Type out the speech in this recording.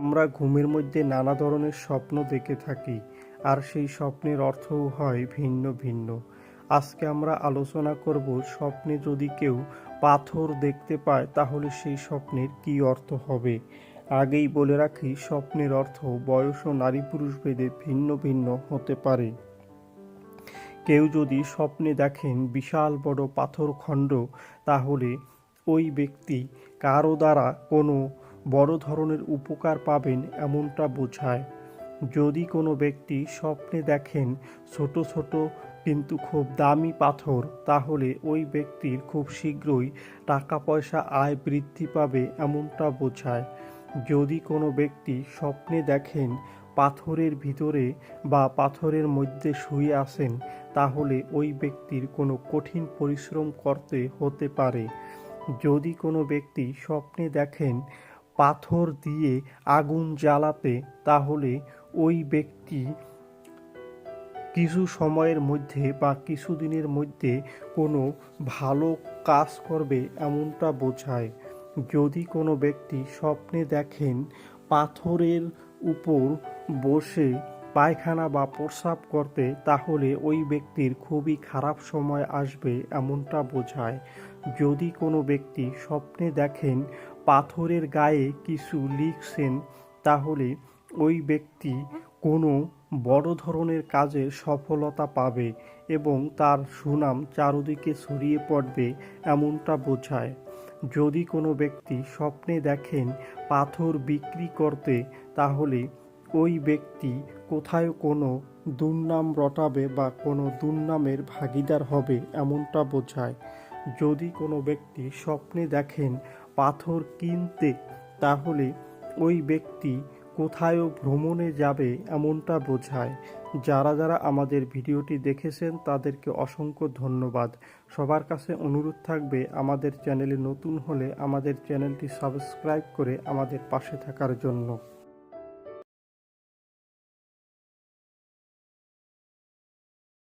আমরা ঘুমের মধ্যে নানা ধরনের স্বপ্ন দেখে থাকি, আর সেই স্বপ্নের অর্থও হয় ভিন্ন ভিন্ন। আজকে আমরা আলোচনা করব স্বপ্নে যদি কেউ পাথর দেখতে পায়, তাহলে সেই স্বপ্নের কী অর্থ হবে? আগেই বলে রাখি, স্বপ্নের অর্থ বয়স ও নারী পুরুষ ভেদে ভিন্ন ভিন্ন হতে পারে। কেউ যদি স্বপ্নে দেখেন বিশাল বড় পাথর খণ্ড তাহলে ওই ব্যক্তি কারও দ্বারা কোনো বড় ধরনের উপকার পাবেন এমনটা বোঝায়। যদি কোনো ব্যক্তি স্বপ্নে দেখেন ছোট ছোট কিন্তু খুব দামি পাথর, তাহলে ওই ব্যক্তির খুব শীঘ্রই টাকা পয়সা আয় বৃদ্ধি পাবে এমনটা বোঝায়। যদি কোনো ব্যক্তি স্বপ্নে দেখেন পাথরের ভিতরে বা পাথরের মধ্যে শুয়ে আসেন তাহলে ওই ব্যক্তির কোনো কঠিন পরিশ্রম করতে হতে পারে। যদি কোনো ব্যক্তি স্বপ্নে দেখেন পাথর দিয়ে আগুন জ্বালাতে, তাহলে ওই ব্যক্তি কিছু সময়ের মধ্যে বা কিছুদিনের মধ্যে কোনো ভালো কাজ করবে এমনটা বোঝায়। যদি কোনো ব্যক্তি স্বপ্নে দেখেন পাথরের উপর বসে পায়খানা বা প্রস্রাব করতে তাহলে ওই ব্যক্তির খুবই খারাপ সময় আসবে এমনটা বোঝায়। যদি কোনো ব্যক্তি স্বপ্নে দেখেন পাথরের গায়ে কিছু লিখছেন, তাহলে ওই ব্যক্তি কোনো বড় ধরনের কাজে সফলতা পাবে এবং তার সুনাম চারদিকে ছড়িয়ে পড়বে এমনটা বোঝায়। যদি কোনো ব্যক্তি স্বপ্নে দেখেন পাথর বিক্রি করতে, তাহলে ওই ব্যক্তি কোথায় কোনো দুর্নাম রটাবে বা কোনো দুর্নামের ভাগিদার হবে এমনটা বোঝায়। যদি কোনো ব্যক্তি স্বপ্নে দেখেন পাথর কিনতে, তাহলে ওই ব্যক্তি কোথায়ও ভ্রমণে যাবে এমনটা বোঝায়। যারা যারা আমাদের ভিডিওটি দেখেছেন, তাদেরকে অসংখ্য ধন্যবাদ। সবার কাছে অনুরোধ থাকবে, আমাদের চ্যানেলে নতুন হলে আমাদের চ্যানেলটি সাবস্ক্রাইব করে আমাদের পাশে থাকার জন্য।